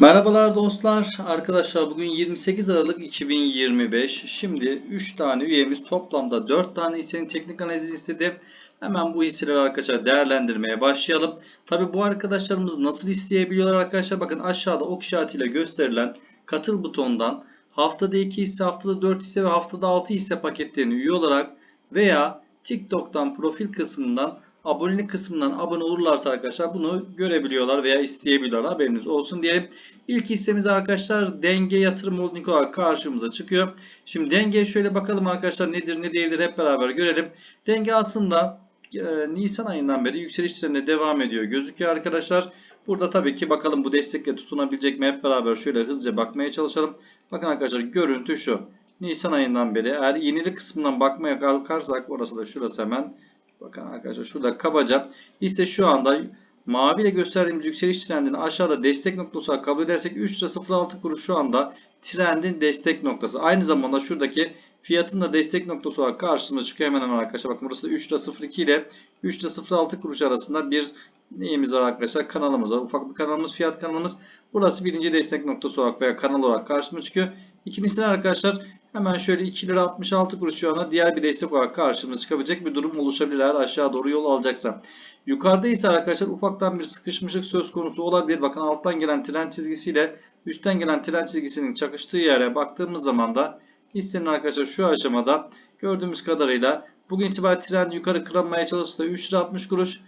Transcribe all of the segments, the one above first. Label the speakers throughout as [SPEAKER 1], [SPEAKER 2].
[SPEAKER 1] Merhabalar dostlar. Arkadaşlar bugün 28 Aralık 2025. Şimdi 3 tane üyemiz toplamda 4 tane hissenin teknik analizi istedi. Hemen bu hisseleri arkadaşlar değerlendirmeye başlayalım. Tabi bu arkadaşlarımız nasıl isteyebiliyorlar arkadaşlar? Bakın aşağıda ok işaretiyle gösterilen katıl butonundan haftada 2 hisse, haftada 4 hisse ve haftada 6 hisse paketlerini üye olarak veya TikTok'tan profil kısmından abonelik kısmından abone olurlarsa arkadaşlar bunu görebiliyorlar veya isteyebiliyorlar. Haberiniz olsun diyelim. İlk hissemiz arkadaşlar denge yatırım holding olarak karşımıza çıkıyor. Şimdi dengeye şöyle bakalım arkadaşlar nedir ne değildir hep beraber görelim. Denge aslında e, Nisan ayından beri yükseliş trendine devam ediyor gözüküyor arkadaşlar. Burada tabii ki bakalım bu destekle tutunabilecek mi hep beraber şöyle hızlıca bakmaya çalışalım. Bakın arkadaşlar görüntü şu. Nisan ayından beri eğer iğneli kısmından bakmaya kalkarsak orası da şurası hemen Bakın arkadaşlar şurada kabaca hisse şu anda mavi ile gösterdiğimiz yükseliş trendini aşağıda destek noktası olarak kabul edersek 3 lira 06 kuruş şu anda trendin destek noktası. Aynı zamanda şuradaki fiyatın da destek noktası olarak karşımıza çıkıyor hemen hemen arkadaşlar. Bakın burası da 3 lira 02 ile 3 lira 06 kuruş arasında bir neyimiz var arkadaşlar? Kanalımız var. Ufak bir kanalımız, fiyat kanalımız. Burası birinci destek noktası olarak veya kanal olarak karşıma çıkıyor. İkincisi arkadaşlar hemen şöyle 2 lira 66 kuruş anda diğer bir destek olarak karşımıza çıkabilecek bir durum oluşabilir eğer aşağı doğru yol alacaksa. Yukarıda ise arkadaşlar ufaktan bir sıkışmışlık söz konusu olabilir. Bakın alttan gelen tren çizgisiyle üstten gelen tren çizgisinin çakıştığı yere baktığımız zaman da hissenin arkadaşlar şu aşamada gördüğümüz kadarıyla bugün itibariyle tren yukarı kıramaya çalıştı. 3 lira 60 kuruş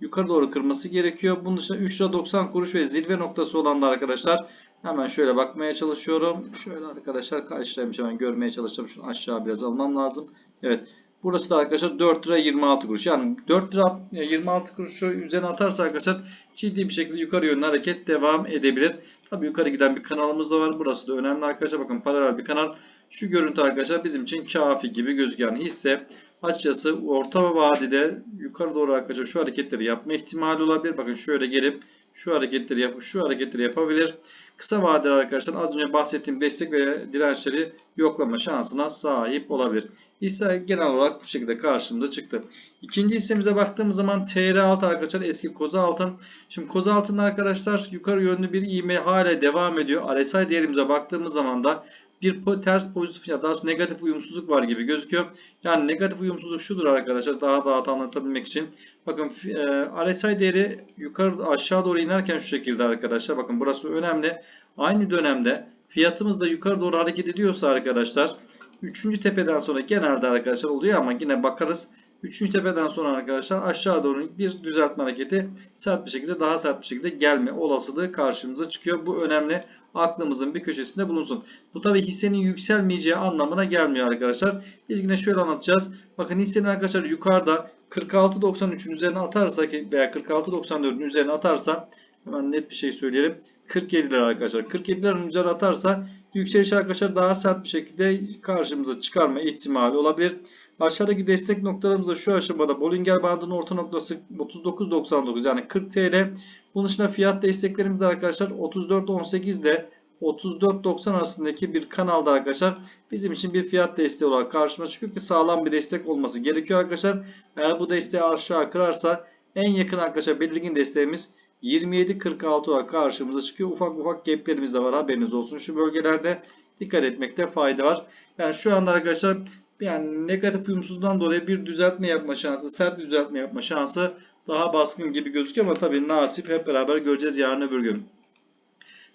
[SPEAKER 1] yukarı doğru kırması gerekiyor. Bunun dışında 3 lira 90 kuruş ve zirve noktası olan da arkadaşlar hemen şöyle bakmaya çalışıyorum. Şöyle arkadaşlar karşılaymış hemen görmeye çalışacağım. Şunu aşağı biraz almam lazım. Evet. Burası da arkadaşlar 4 lira 26 kuruş. Yani 4 lira 26 kuruşu üzerine atarsa arkadaşlar ciddi bir şekilde yukarı yönlü hareket devam edebilir. Tabi yukarı giden bir kanalımız da var. Burası da önemli arkadaşlar. Bakın paralel bir kanal. Şu görüntü arkadaşlar bizim için kafi gibi. Yani hisse açıkçası orta vadede yukarı doğru arkadaşlar şu hareketleri yapma ihtimali olabilir. Bakın şöyle gelip şu hareketleri yap şu hareketleri yapabilir. Kısa vadeli arkadaşlar az önce bahsettiğim destek ve dirençleri yoklama şansına sahip olabilir. Hisse genel olarak bu şekilde karşımıza çıktı. İkinci hissemize baktığımız zaman TR6 arkadaşlar eski koza altın. Şimdi koza altında arkadaşlar yukarı yönlü bir ivme hala devam ediyor. RSI değerimize baktığımız zaman da bir ters pozitif ya daha doğrusu negatif uyumsuzluk var gibi gözüküyor. Yani negatif uyumsuzluk şudur arkadaşlar daha rahat anlatabilmek için. Bakın e, RSI değeri yukarı aşağı doğru inerken şu şekilde arkadaşlar. Bakın burası önemli. Aynı dönemde fiyatımız da yukarı doğru hareket ediyorsa arkadaşlar 3. tepeden sonra genelde arkadaşlar oluyor ama yine bakarız. Üçüncü tepeden sonra arkadaşlar aşağı doğru bir düzeltme hareketi sert bir şekilde daha sert bir şekilde gelme olasılığı karşımıza çıkıyor. Bu önemli. Aklımızın bir köşesinde bulunsun. Bu tabi hissenin yükselmeyeceği anlamına gelmiyor arkadaşlar. Biz yine şöyle anlatacağız. Bakın hissenin arkadaşlar yukarıda 46.93'ün üzerine atarsa veya 46.94'ün üzerine atarsa hemen net bir şey söyleyelim. 47 lira arkadaşlar. 47 liranın üzerine atarsa yükseliş arkadaşlar daha sert bir şekilde karşımıza çıkarma ihtimali olabilir. Aşağıdaki destek noktalarımız da şu aşamada Bollinger bandının orta noktası 39.99 yani 40 TL. Bunun dışında fiyat desteklerimiz de arkadaşlar 34.18 ile 34.90 arasındaki bir kanalda arkadaşlar bizim için bir fiyat desteği olarak karşıma çıkıyor ki sağlam bir destek olması gerekiyor arkadaşlar. Eğer bu desteği aşağı kırarsa en yakın arkadaşlar belirgin desteğimiz 27.46 olarak karşımıza çıkıyor. Ufak ufak gaplerimiz de var haberiniz olsun. Şu bölgelerde dikkat etmekte fayda var. Yani şu anda arkadaşlar yani negatif uyumsuzluğundan dolayı bir düzeltme yapma şansı, sert düzeltme yapma şansı daha baskın gibi gözüküyor ama tabii nasip hep beraber göreceğiz yarın öbür gün.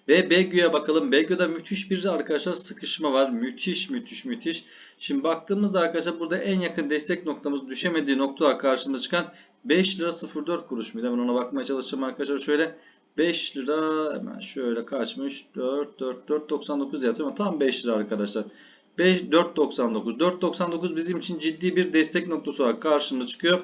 [SPEAKER 1] Ve Begü'ye bakalım. Begü'de müthiş bir arkadaşlar sıkışma var. Müthiş müthiş müthiş. Şimdi baktığımızda arkadaşlar burada en yakın destek noktamız düşemediği nokta karşımıza çıkan 5 lira 04 kuruş muydu? Hemen ona bakmaya çalışacağım arkadaşlar. Şöyle 5 lira hemen şöyle kaçmış? 4 4 4 99 yazıyor ama tam 5 lira arkadaşlar. 5 4.99. 4.99 bizim için ciddi bir destek noktası olarak karşımıza çıkıyor.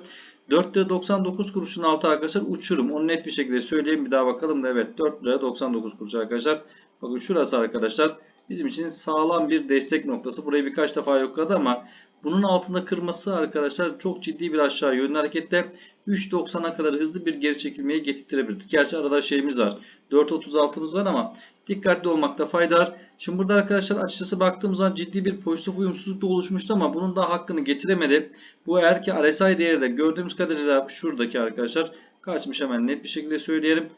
[SPEAKER 1] 4 lira 99 kuruşun altı arkadaşlar uçurum. Onu net bir şekilde söyleyeyim. Bir daha bakalım da evet 4 lira 99 kuruş arkadaşlar. Bakın şurası arkadaşlar bizim için sağlam bir destek noktası. Burayı birkaç defa yokladı ama bunun altında kırması arkadaşlar çok ciddi bir aşağı yönlü harekette 3.90'a kadar hızlı bir geri çekilmeye getirtirebilir. Gerçi arada şeyimiz var. 4.36'mız var ama dikkatli olmakta fayda var. Şimdi burada arkadaşlar açıkçası baktığımız zaman ciddi bir pozitif uyumsuzluk da oluşmuştu ama bunun da hakkını getiremedi. Bu eğer ki RSI değeri de gördüğümüz kadarıyla şuradaki arkadaşlar kaçmış hemen net bir şekilde söyleyelim.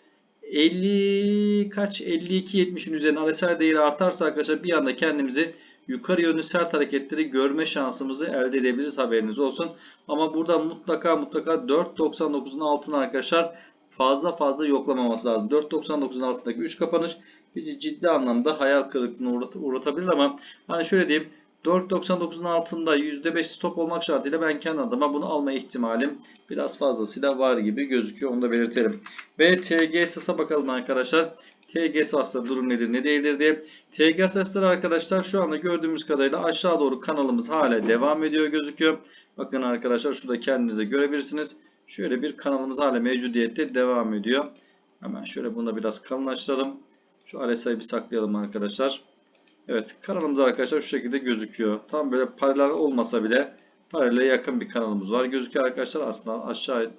[SPEAKER 1] 50 kaç 52-70'in üzerine RSI değeri artarsa arkadaşlar bir anda kendimizi yukarı yönlü sert hareketleri görme şansımızı elde edebiliriz haberiniz olsun. Ama burada mutlaka mutlaka 4.99'un altına arkadaşlar fazla fazla yoklamaması lazım. 4.99'un altındaki 3 kapanış bizi ciddi anlamda hayal kırıklığına uğrat- uğratabilir ama hani şöyle diyeyim 4.99'un altında %5 stop olmak şartıyla ben kendi adıma bunu alma ihtimalim biraz fazlasıyla var gibi gözüküyor. Onu da belirtelim. Ve TGSS'a bakalım arkadaşlar. TGSS'da durum nedir ne değildir diye. TGSS'ler arkadaşlar şu anda gördüğümüz kadarıyla aşağı doğru kanalımız hala devam ediyor gözüküyor. Bakın arkadaşlar şurada kendiniz de görebilirsiniz. Şöyle bir kanalımız hala mevcudiyette devam ediyor. Hemen şöyle bunu da biraz kalınlaştıralım. Şu RSI'yi bir saklayalım arkadaşlar. Evet kanalımız arkadaşlar şu şekilde gözüküyor. Tam böyle paralel olmasa bile paralele yakın bir kanalımız var. Gözüküyor arkadaşlar aslında aşağı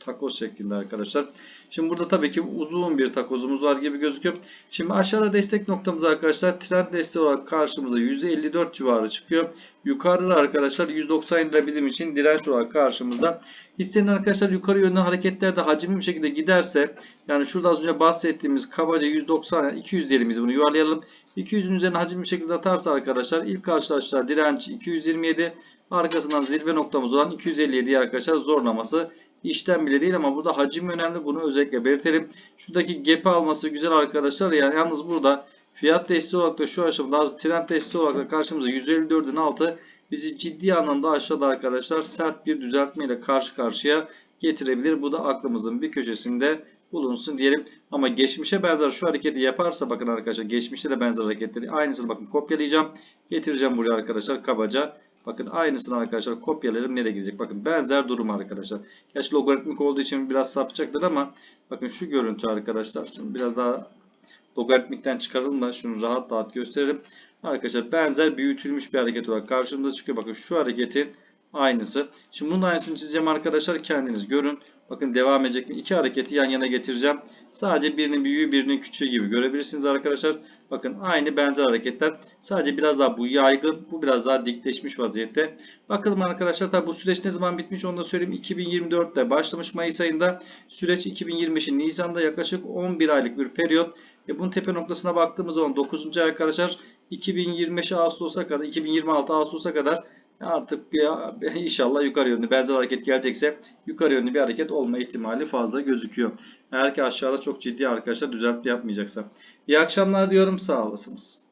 [SPEAKER 1] takoz şeklinde arkadaşlar. Şimdi burada tabii ki uzun bir takozumuz var gibi gözüküyor. Şimdi aşağıda destek noktamız arkadaşlar trend desteği olarak karşımıza %54 civarı çıkıyor. Yukarıda da arkadaşlar 190 lira bizim için direnç olarak karşımızda. Hissenin arkadaşlar yukarı yönlü hareketlerde hacimli bir şekilde giderse yani şurada az önce bahsettiğimiz kabaca 190 200 diyelim biz bunu yuvarlayalım. 200'ün üzerine hacimli bir şekilde atarsa arkadaşlar ilk karşılaştığı direnç 227 arkasından zirve noktamız olan 257 arkadaşlar zorlaması işlem bile değil ama burada hacim önemli. Bunu özellikle belirtelim. Şuradaki gap'i alması güzel arkadaşlar. Yani yalnız burada fiyat desteği olarak da şu aşamada trend desteği olarak da karşımıza 154'ün altı bizi ciddi anlamda aşağıda arkadaşlar sert bir düzeltmeyle karşı karşıya getirebilir. Bu da aklımızın bir köşesinde bulunsun diyelim. Ama geçmişe benzer şu hareketi yaparsa bakın arkadaşlar geçmişte de benzer hareketleri aynısını bakın kopyalayacağım. Getireceğim buraya arkadaşlar kabaca. Bakın aynısını arkadaşlar kopyalayalım nereye gidecek. Bakın benzer durum arkadaşlar. Gerçi logaritmik olduğu için biraz sapacaktır ama bakın şu görüntü arkadaşlar. Şimdi biraz daha logaritmikten çıkaralım da şunu rahat rahat gösterelim. Arkadaşlar benzer büyütülmüş bir hareket olarak karşımıza çıkıyor. Bakın şu hareketin aynısı. Şimdi bunun aynısını çizeceğim arkadaşlar. Kendiniz görün. Bakın devam edecek mi? İki hareketi yan yana getireceğim. Sadece birinin büyüğü birinin küçüğü gibi görebilirsiniz arkadaşlar. Bakın aynı benzer hareketler. Sadece biraz daha bu yaygın. Bu biraz daha dikleşmiş vaziyette. Bakalım arkadaşlar tabi bu süreç ne zaman bitmiş onu da söyleyeyim. 2024'te başlamış Mayıs ayında. Süreç 2025'in Nisan'da yaklaşık 11 aylık bir periyot. E bunun tepe noktasına baktığımız zaman 9. ay arkadaşlar 2025 Ağustos'a kadar 2026 Ağustos'a kadar artık bir, inşallah yukarı yönlü benzer hareket gelecekse yukarı yönlü bir hareket olma ihtimali fazla gözüküyor. Eğer ki aşağıda çok ciddi arkadaşlar düzeltme yapmayacaksa. İyi akşamlar diyorum sağ olasınız.